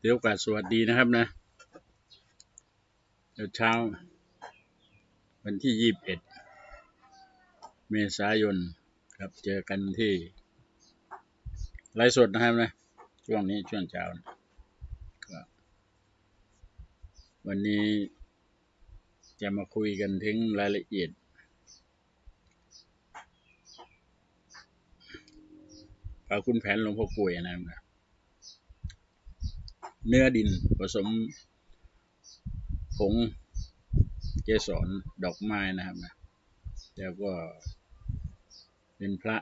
เดี๋ยวโอกาสสวัสดีนะครับนะเช้า วันที่ยี่บเอ็ดเมษายนครับเจอกันที่ไลสดนะครับนะช่วงนี้ช่วงเช้าวันนี้จะมาคุยกันถึงรายละเอียด คุณแผนหลวงพ่อป่วยนะครับเนื้อดินผสมผงเกสรดอกไม้นะครับนะแล้วก็เป็นพระ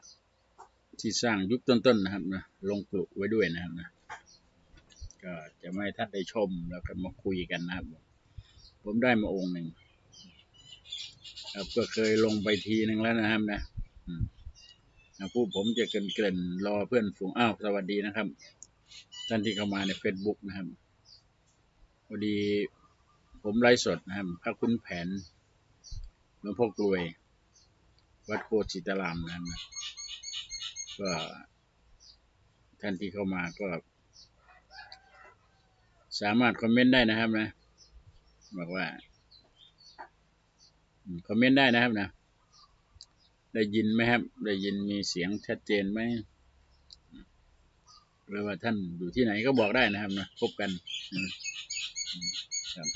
ที่สร้างยุคต้นๆนะครับนะลงกลุไว้ด้วยนะครับนะก็จะไม่ท่านได้ชมแล้วก็มาคุยกันนะครับ ผมได้มาองค์หนึ่งครับก็เคยลงไปทีหนึ่งแล้วนะครับนะอืมนะ ผู้ผมจะเกินๆรอเพื่อนฝูงอ้าวสวัสดีนะครับ ท่านที่เข้ามาใน Facebook นะครับพอดีผมไลฟ์สดนะครับ พระคุณแผนหลวงพ่อกลวย วัดโคจิตรามนะครับก็ท่านที่เข้ามาก็ สามารถคอมเมนต์ได้นะครับนะ บอกว่า คอมเมนต์ได้นะครับนะ ได้ยินไหมครับ ได้ยินมีเสียงชัดเจนไหมหรือว่าท่านอยู่ที่ไหนก็บอกได้นะครับนะพบกันครับ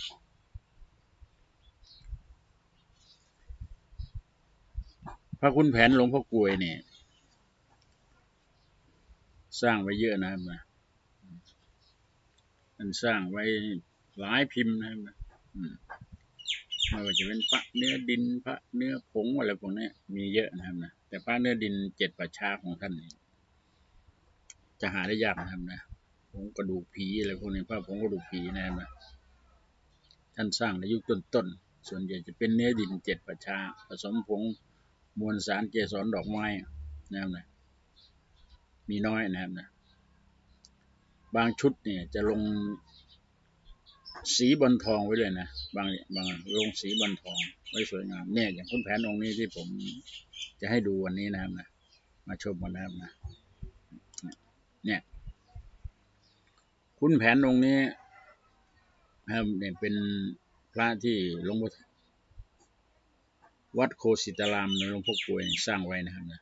พระคุณแผนหลวงพ่อกลวยเนี่ยสร้างไว้เยอะนะครับนะมันสร้างไว้หลายพิมพ์นะครับนะ ไม่ว่าจะเป็นพระเนื้อดินพระเนื้อผงอะไรพวกนี้มีเยอะนะครับนะแต่พระเนื้อดินเจ็ดประชาของท่านนี่จะหาได้ยากนะครับนะผงกระดูกผีอะไรพวกนี้พระผงกระดูกผีนะครับนะท่านสร้างในยุคต้นๆส่วนใหญ่จะเป็นเนื้อดินเจ็ดประชาผสมผงมวลสารเกสรดอกไม้นะครับนะมีน้อยนะครับนะบางชุดเนี่ยจะลง สีบอลทองไว้เลยนะบางบางลงสีบอลทองไว้สวยงามเนี่ยอย่างคุณแผนองค์นี้ที่ผมจะให้ดูวันนี้นะครับนะมาชมกันนะครับนะเนี่ย คุณแผนองค์นี้นะครับเนี่ยเป็นพระที่หลวงพ่อวัดโคสิตารามในหลวงพ่อกลวยสร้างไว้นะครับนะ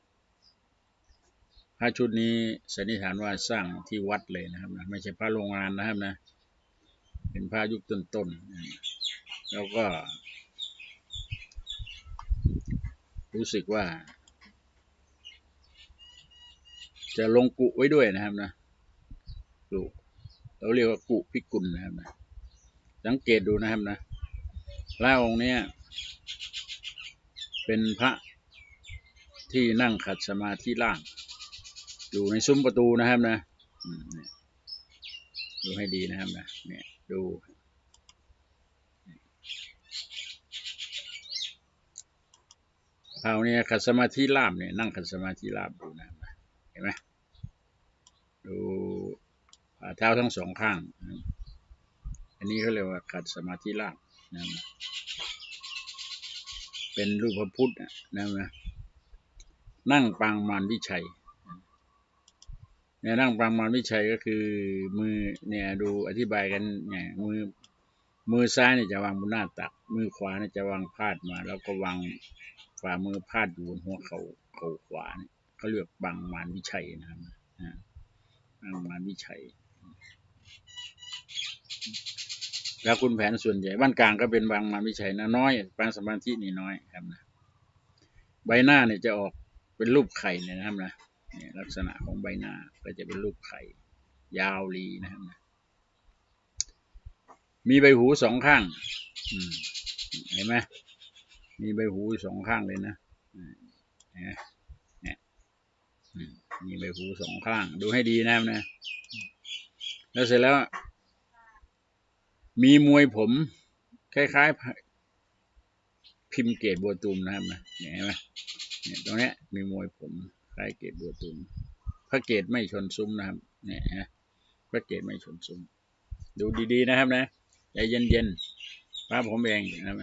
พระชุดนี้สันนิษฐานว่าสร้างที่วัดเลยนะครับนะไม่ใช่พระโรงงานนะครับนะ เป็นพระยุคต้นๆ แล้วก็ รู้สึกว่า จะลงกุไว้ด้วยนะครับนะกุเราเรียกว่ากุพิกุลนะครับนะสังเกตดูนะครับนะพระองค์เนี้ยเป็นพระที่นั่งขัดสมาธิล่าง อยู่ในซุ้มประตูนะครับนะดูให้ดีนะครับนะเนี่ย ดู เอาเนี่ยขัดสมาธิลาบเนี่ยนั่งขัดสมาธิลาบดูนะเห็นไหมดูเท้าทั้งสองข้าง อันนี้เขาเรียกว่าขัดสมาธิลาบนะเป็นรูปพระพุทธนะนะนั่งปางมารวิชัย เนี่ยนั่งปางมารวิชัยก็คือมือเนี่ยดูอธิบายกันเนี่ยมือมือซ้ายเนี่ยจะวางบนหน้าตัก มือขวาเนี่ยจะวางพาดมา แล้วก็วางฝ่ามือพาดอยู่บนหัวเขาเขาขวาเนี่ยเขาเรียกบางมารวิชัยนะครับบางมารวิชัย แล้วคุณแผนส่วนใหญ่บ้านกลางก็เป็นบางมารวิชัยนะน้อยปางสมาธินี่น้อยครับนะใบหน้าเนี่ยจะออกเป็นรูปไข่เนี่ยนะครับนะ ลักษณะของใบหน้าก็จะเป็นรูปไข่ ยาวรีนะครับ มีใบหูสองข้างเห็นไหมมีใบหูสองข้างเลยนะเนี่ยมีใบหูสองข้าง ดูให้ดีนะครับนะ แล้วเสร็จแล้ว มีมวยผม คล้ายๆ พิมพ์เกตบัวตูมนะครับนะเห็นไหมเนี่ยตรงนี้มีมวยผม ล้ายเกตบัวตูมพระเกตไม่ชนซุ้มนะครับเนี่ยฮะพระเกตไม่ชนซุ้ม ดูดีๆนะครับนะใจเย็นๆพระผมเองนะครับ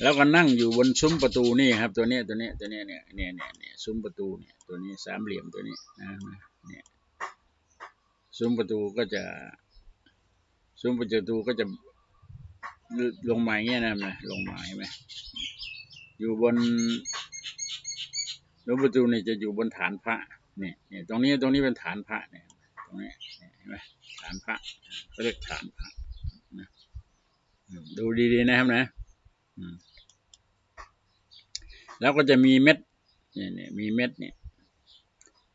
แล้วก็นั่งอยู่บนซุ้มประตูนี่ครับ ตัวนี้ตัวนี้ตัวนี้เนี่ยเนี่ยเนี่ยเนี่ยซุ้มประตูเนี่ยตัวนี้สามเหลี่ยมตัวนี้นะเนี่ยซุ้มประตูก็จะซุ้มประตูก็จะลงมาอย่างเงี้ยนะนะลงมาเห็นไหมอยู่บน ซุ้มประตูเนี่ยจะอยู่บนฐานพระเนี่ยเนี่ตรงนี้ตรงนี้เป็นฐานพระเนี่ยตรงนี้เห็นไหมฐานพระเขาเรียกฐานพระนะดูดีๆนะครับนะแล้วก็จะมีเม็ดนี่นี่ยมีเม็ดเนี่ย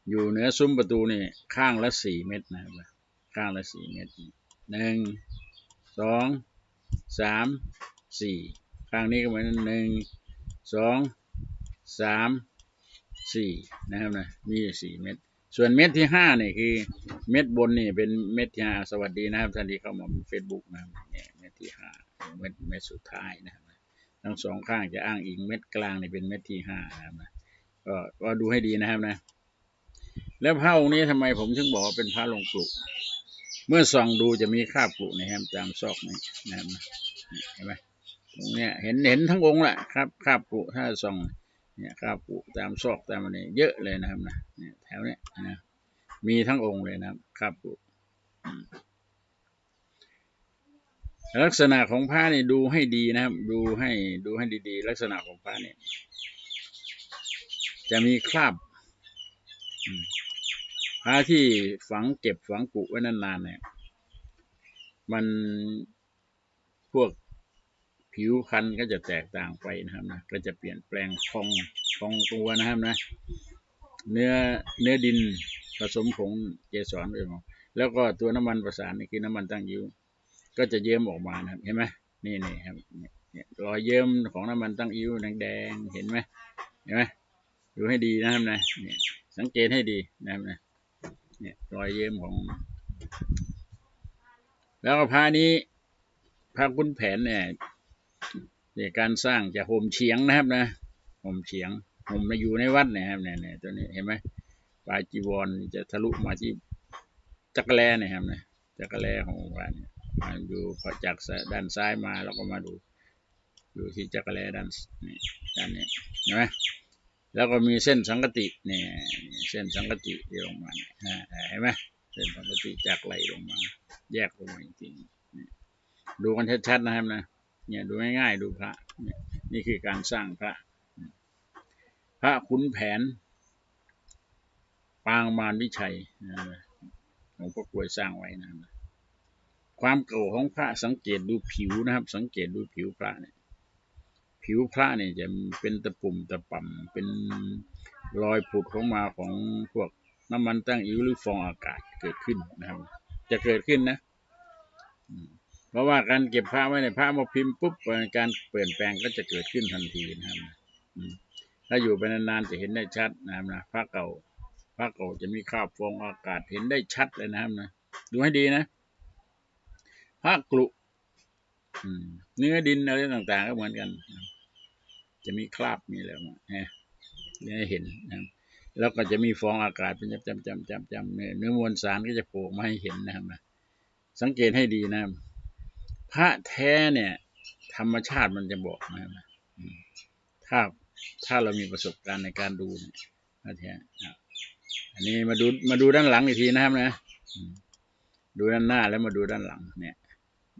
อยู่เหนือซุ้มประตูนี่ข้างละสี่เม็ดนะครับข้างละสี่เม็ดหนึ่งสองสามสี่ข้างนี้ก็เหมือนหนึ่งสองสาม สี่นะครับนะมีสี่เม็ดส่วนเม็ดที่ห้าเนี่ยคือ เม็ดบนนี่เป็นเม็ดที่ห้าสวัสดีนะครับท่านที่เข้ามาเฟซบุ๊กนะครับเนี่ยเม็ดที่ห้าเม็ดเม็ดสุดท้ายนะครับทั้งสองข้างจะอ้างอิงเม็ดกลางนี่เป็นเม็ดที่ห้านะครับนะก็ก็ดูให้ดีนะครับนะ แล้วพระองค์นี้ทำไมผมถึงบอกว่าเป็นพระลงปลุกเมื่อส่องดูจะมีคราบปลุกนะครับตามซอกนี้นะครับเห็นไหมตรงเนี้ยเห็นเห็นทั้งองค์แหละครับคราบปลุกถ้าส่อง เนี่ยคราบปลุกตามซอกตามอะไรเยอะเลยนะครับนะเนี่ยแถวเนี้ยนะมีทั้งองค์เลยนะครับคราบปลุกลักษณะของผ้านี่ดูให้ดีนะครับ ดูให้ดูให้ดีๆ ลักษณะของผ้านี่จะมีคราบผ้าที่ฝังเก็บฝังกุไว้นานๆเนี่ย มันพวก ผิวคันก็จะแตกต่างไปนะครับนะก็จะเปลี่ยนแปลงพองพองตัวนะครับนะ เนื้อเนื้อดินผสมผงเกสรไปหมดแล้วก็ตัวน้ำมันประสานนี่คือน้ำมันตั้งยิ้ว ก็จะเยิ้มออกมานะครับเห็นไหมนี่นี่ครับเนี่ยรอยเยิ้มของน้ำมันตั้งยิ้วแดงๆเห็นไหมเห็นไหมดูให้ดีนะครับนะเนี่ยสังเกตให้ดีนะครับนะเนี่ยรอยเยิ้มของ แล้วก็พานี้พาคุณแผนเนี่ย เนี่ยการสร้างจะห่มเฉียงนะครับนะห่มเฉียงห่มมาอยู่ในวัดนะครับเนี่ยเนี่ยตัวนี้เห็นไหมปลายจีวรจะทะลุมาที่จักรแลนะครับนะจักรแลของวัดเนี่ยมาดูพอจากด้านซ้ายมาเราก็มาดูอยู่ที่จักรแลด้านนี่ด้านนี้เห็นไหมแล้วก็มีเส้นสังกติเนี่ยเส้นสังกติที่ลงมาเนี่ยเห็นไหมเส้นสังกติจากไหลลงมา แยกลงมาจริงๆดูกันชัดๆนะครับนะ เนี่ยดูง่ายๆดูพระ นี่คือการสร้างพระ พระขุนแผน ปางมารวิชัยหลวงพ่อกลวยสร้างไว้นะความเก่าของพระสังเกตดูผิวนะครับ สังเกตดูผิวพระเนี่ย ผิวพระเนี่ยจะเป็นตะปุ่มตะป่ำเป็นรอยผุดของมาของพวกน้ำมันตั้งอิ้วหรือฟองอากาศเกิดขึ้นนะครับ จะเกิดขึ้นนะ เพราะว่าการเก็บผ้าไว้ในผ้ามาพิมพ์ปุ๊บการเปลี่ยนแปลงก็จะเกิดขึ้นทันทีนะครับถ้าอยู่ไปนานๆจะเห็นได้ชัดนะครับนะผ้าเก่าผ้าเก่าจะมีคราบฟองอากาศเห็นได้ชัดเลยนะครับนะดูให้ดีนะผ้ากลุเนื้อดินอะไรต่างๆก็เหมือนกัน จะมีคราบมีอะไรมาเนี่ยเห็นนะครับแล้วก็จะมีฟองอากาศเป็นจำจำจำจำเนื้อมวลสารก็จะโผล่มาให้เห็นนะครับนะสังเกตให้ดีนะ พระแท้เนี่ย ธรรมชาติมันจะบอกนะถ้าถ้าเรามีประสบการณ์ในการดูเนี่ยพระแท้อันนี้มาดูมาดูด้านหลังอีกทีนะครับนะดูด้านหน้าแล้วมาดูด้านหลังเนี่ย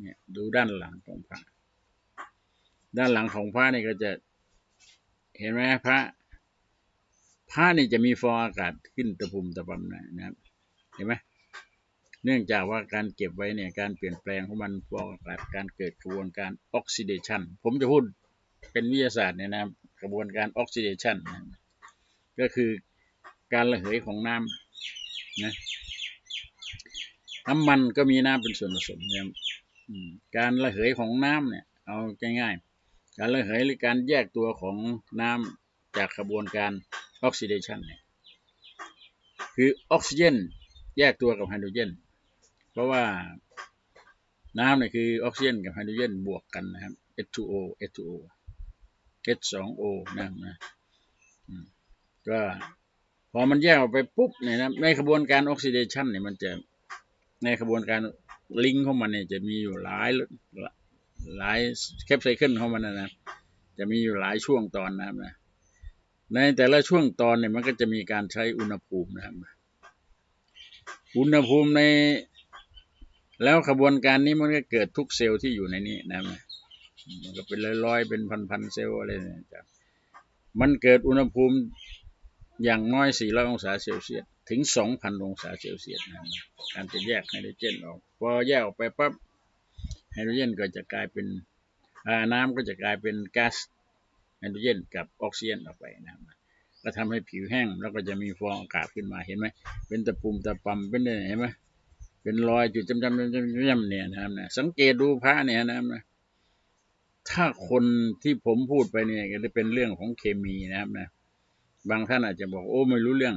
เนี่ย ดูด้านหลังของพระ ด้านหลังของพระนี่ก็จะเห็นไหมพระผ้านี่จะมีฟองอากาศขึ้นตะปุ่มตะปำนะครับ เห็นไหม เนื่องจากว่าการเก็บไว้เนี่ยการเปลี่ยนแปลงของมันฟองอากาศการเกิดกระบวนการออกซิเดชันผมจะพูดเป็นวิทยาศาสตร์เนี่ยนะกระบวนการออกซิเดชันก็คือการระเหยของน้ำนะน้ำมันก็มีน้ำเป็นส่วนผสมเนี่ยการระเหยของน้ำเนี่ยเอาง่ายการระเหยหรือการแยกตัวของน้ำจากกระบวนการออกซิเดชันเนี่ยคือออกซิเจนแยกตัวกับไฮโดรเจน เพราะว่าน้ำเนี่ยคือออกซิเจนกับไฮโดรเจนบวกกันนะครับ H2O H2O H2O นะนะก็พอมันแยกออกไปปุ๊บเนี่ยนะในกระบวนการออกซิเดชันเนี่ยมันจะในกระบวนการลิงของมันเนี่ยจะมีอยู่หลายหลายแคปไซเคิลของมันนะนะจะมีอยู่หลายช่วงตอนนะครับนะในแต่ละช่วงตอนเนี่ยมันก็จะมีการใช้อุณหภูมินะครับ อุณหภูมิใน แล้วขบวนการนี้มันก็เกิดทุกเซลล์ที่อยู่ในนี้นะมันก็เป็นร้อยๆเป็นพันๆเซลล์อะไรเนี่ยจ้ะมันเกิดอุณหภูมิอย่างน้อย400องศาเซลเซียสถึง 2,000 องศาเซลเซียสนะการจะแยกไฮโดรเจนออก พอแยกออกไปปั๊บไฮโดรเจนก็จะกลายเป็นน้ำก็จะกลายเป็นก๊าซไฮโดรเจนกับออกซิเจนออกไปนะก็ทำให้ผิวแห้งแล้วก็จะมีฟองอากาศขึ้นมาเห็นไหมเป็นตะปุ่มตะปำเป็นเนี่ยเห็นไหม เป็นรอยจุดจำจำจำจำจำเนี่ยนะครับนะสังเกตดูพระเนี่ยนะครับนะถ้าคนที่ผมพูดไปเนี่ยก็จะเป็นเรื่องของเคมีนะครับนะ บางท่านอาจจะบอกโอ้ไม่รู้เรื่อง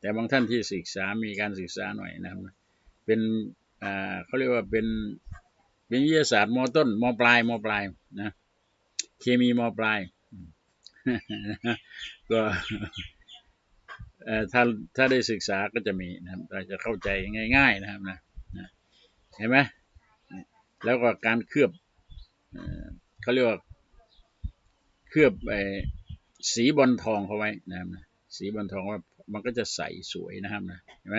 แต่บางท่านที่ศึกษามีการศึกษาหน่อยนะครับเป็นอ่าเขาเรียกว่าเป็นเป็นวิทยาศาสตร์มอต้นมอปลายมอปลายนะ เคมีมอปลายก็ ถ้าถ้าได้ศึกษาก็จะมีนะครับเราจะเข้าใจง่าย ๆนะครับนะเห็นไหมแล้วก็การเคลือบเขาเรียกว่าเคลือบไอสีบอลทองเขาไว้นะครับนะสีบอลทองว่ามันก็จะใสสวยนะครับนะเห็นไหม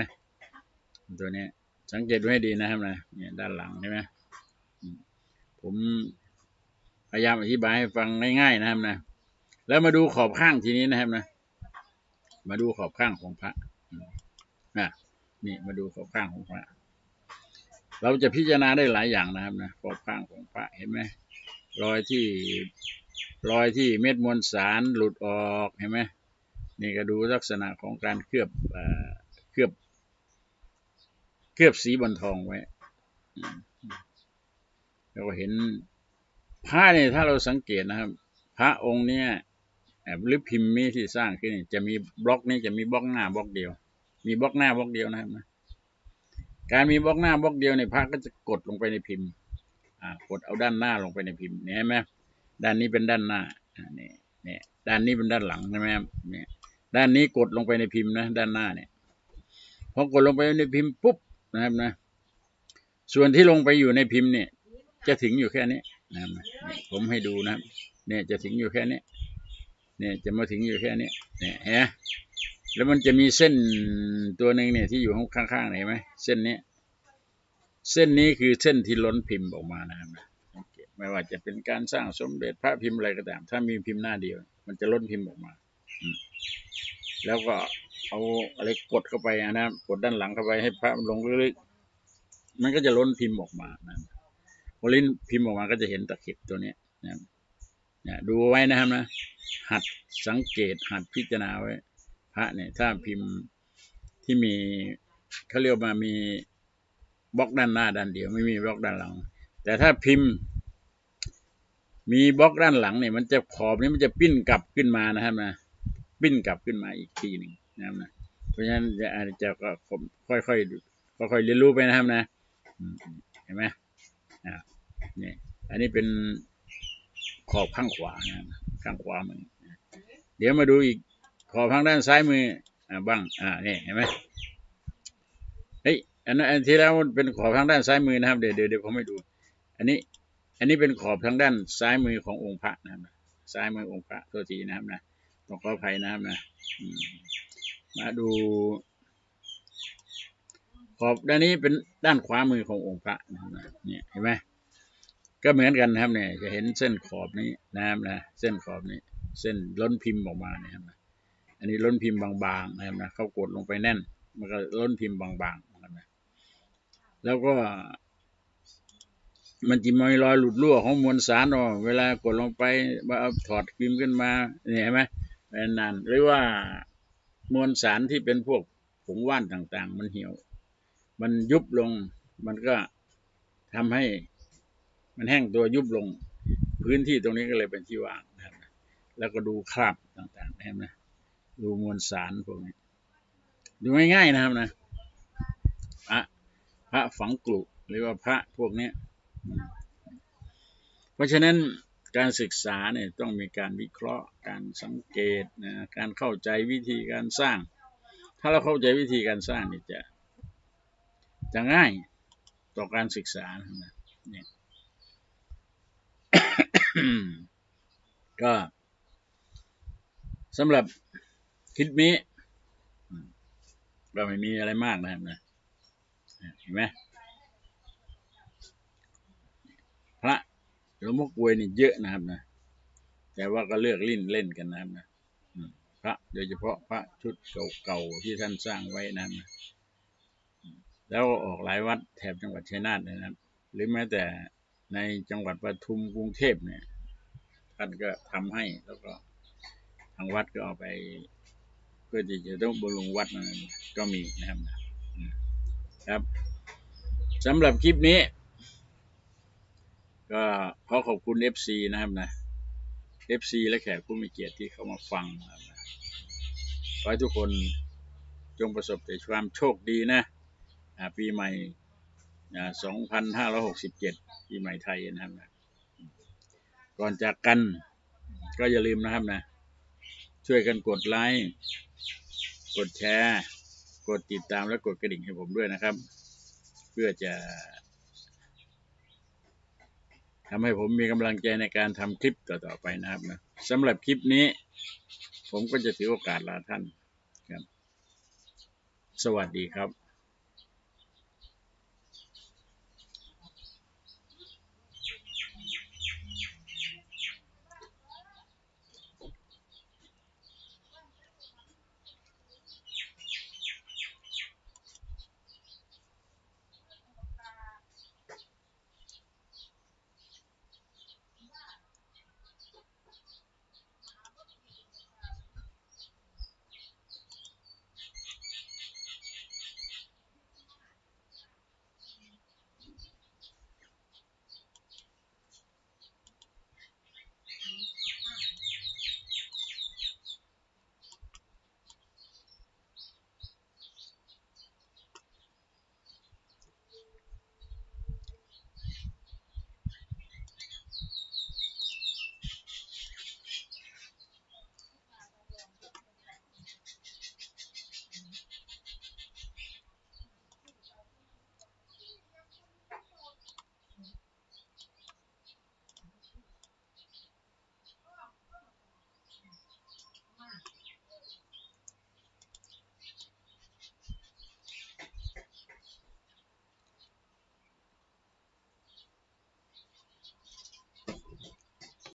ตัวนี้สังเกตดูให้ดีนะครับนะเนี่ยด้านหลังใช่ไหมผมพยายามอธิบายให้ฟังง่ายๆนะครับนะแล้วมาดูขอบข้างทีนี้นะครับนะ มาดูขอบข้างของพระนะนี่มาดูขอบข้างของพระ เราจะพิจารณาได้หลายอย่างนะครับนะขอบข้างของพระเห็นไหมรอยที่รอยที่เม็ดมวลสารหลุดออกเห็นไหมนี่ก็ดูลักษณะของการเคลือบเคลือบ เคลือบสีบนทองไว้เราก็เห็นผ้าเนี่ยถ้าเราสังเกตนะครับ พระองค์เนี่ย หรือพิมพ์มีที่สร้างขึ้นจะมีบล็อกนี้จะมีบล็อกหน้าบล็อกเดียว มีบล็อกหน้าบล็อกเดียวนะครับการมีบล็อกหน้าบล็อกเดียวในพระก็จะกดลงไปในพิมพ์กดเอาด้านหน้าลงไปในพิมพ์เห็นไหมด้านนี้เป็นด้านหน้านี่นี่ยด้านนี้เป็นด้านหลังใช่ไหมเนี่ยด้านนี้กดลงไปในพิมพ์นะ ด้านหน้าเนี่ยพอกดลงไปในพิมพ์ปุ๊บนะครับนะ ส่วนที่ลงไปอยู่ในพิมพ์เนี่ย จะถึงอยู่แค่นี้นะครับผมให้ดูนะครับ เนี่ยจะถึงอยู่แค่นี้ เนี่ยจะมาถึงอยู่แค่นี้เนี่ยฮะแล้วมันจะมีเส้นตัวหนึ่งเนี่ยที่อยู่ข้างๆไหนไหมเส้นนี้ เส้นนี้คือเส้นที่ล้นพิมพ์ออกมานะครับไม่ว่าจะเป็นการสร้างสมเด็จพระพิมพ์อะไรก็ตาม ถ้ามีพิมพ์หน้าเดียว มันจะล้นพิมพ์ออกมาแล้วก็เอาอะไรกดเข้าไปนะกดด้านหลังเข้าไปให้พระมันลงลึกๆมันก็จะล้นพิมพ์ออกมานะพอลิ้นพิมพ์ออกมาก็จะเห็นตะเข็บตัวนี้นะ นะดูไว้นะครับนะ หัดสังเกตหัดพิจารณาไว้ พระเนี่ยถ้าพิมพ์ที่มีเขาเรียกมามีบล็อกด้านหน้าด้านเดียวไม่มีบล็อกด้านหลัง แต่ถ้าพิมพ์ มีบล็อกด้านหลังเนี่ยมันจะขอบนี้มันจะปิ้นกลับขึ้นมานะครับนะปิ้นกลับขึ้นมาอีกทีหนึ่งนะครับนะเพราะฉะนั้นจะอาจจะก็ค่อยๆค่อยๆเรียนรู้ไปนะครับนะเห็นไหมอ่านี่อันนี้เป็น ขอบข้างขวาข้างขวามือเดี๋ยวมาดูอีกขอบข้างด้านซ้ายมืออ่าบ้างอ่านี่เห็นไหมเฮ้ยอันนั้นที่แล้วเป็นขอบทางด้านซ้ายมือนะครับเดี๋ยวเดี๋ยวผมให้ดู อันนี้ อันนี้เป็นขอบทางด้านซ้ายมือขององค์พระนะครับซ้ายมือองค์พระตัวทีนะครับนะต้องขออภัยนะครับนะมาดู ขอบด้านนี้เป็นด้านขวามือขององค์พระนะครับเนี่ยเห็นไหม ก็เหมือนกันนะครับเนี่ยจะเห็นเส้นขอบนี้นะครับนะเส้นขอบนี้ เส้นล้นพิมพ์ออกมาเนี่ยครับอันนี้ล้นพิมพ์บางๆนะครับนะเขากดลงไปแน่น มันก็ล้นพิมพ์บางๆนะครับนะแล้วก็ มันจะมีรอยหลุดรั่วของมวลสารออกเวลากดลงไปมาเอาถอดพิมพ์ขึ้นมาเนี่ยเห็นไหมเป็นนานหรือว่ามวลสารที่เป็นพวกผงว่านต่างๆ มันเหี่ยว มันยุบลงมันก็ทำให้ มันแห้งตัวยุบลง พื้นที่ตรงนี้ก็เลยเป็นที่ว่างนะครับแล้วก็ดูคราบต่างๆเห็นไหมดูมวลสารพวกนี้ ดูง่ายๆนะครับนะพระพระฝังกลุหรือว่าพระพวกนี้เพราะฉะนั้นการศึกษาเนี่ยต้องมีการวิเคราะห์ การสังเกตนะการเข้าใจวิธีการสร้าง ถ้าเราเข้าใจวิธีการสร้างนี่จะจะง่ายต่อการศึกษานะเนี่ย ก็สำหรับคลิปนี้ก็ไม่มีอะไรมากนะครับนะเห็นไหมพระหลวงพ่อกวยนี่เยอะนะครับนะแต่ว่าก็เลือกลิ้นเล่นกันนะครับนะพระโดยเฉพาะพระชุดเก่าๆที่ท่านสร้างไว้นะครับนะแล้วออกหลายวัดแถบจังหวัดชัยนาทนะครับ หรือแม้แต่ ในจังหวัดปทุมกรุงเทพเนี่ยท่านก็ทำให้แล้วก็ทางวัดก็เอาไปเพื่อที่จะต้องบำรุงวัดนั้นก็มีนะครับครับสำหรับคลิปนี้ ก็ขอขอบคุณ FC นะครับนะ FC และแขกผู้มีเกียรติที่เข้ามาฟังนะครับนะขอให้ทุกคนจงประสบแต่ความโชคดีนะปีใหม่ อ่า2567ปีใหม่ไทยนะครับนะก่อนจากกัน ก็อย่าลืมนะครับนะ ช่วยกันกดไลค์กดแชร์กดติดตามและกดกระดิ่งให้ผมด้วยนะครับ เพื่อจะทำให้ผมมีกำลังใจในการทำคลิปต่อๆไปนะครับนะสำหรับคลิปนี้ ผมก็จะถือโอกาสลาท่านครับ สวัสดีครับ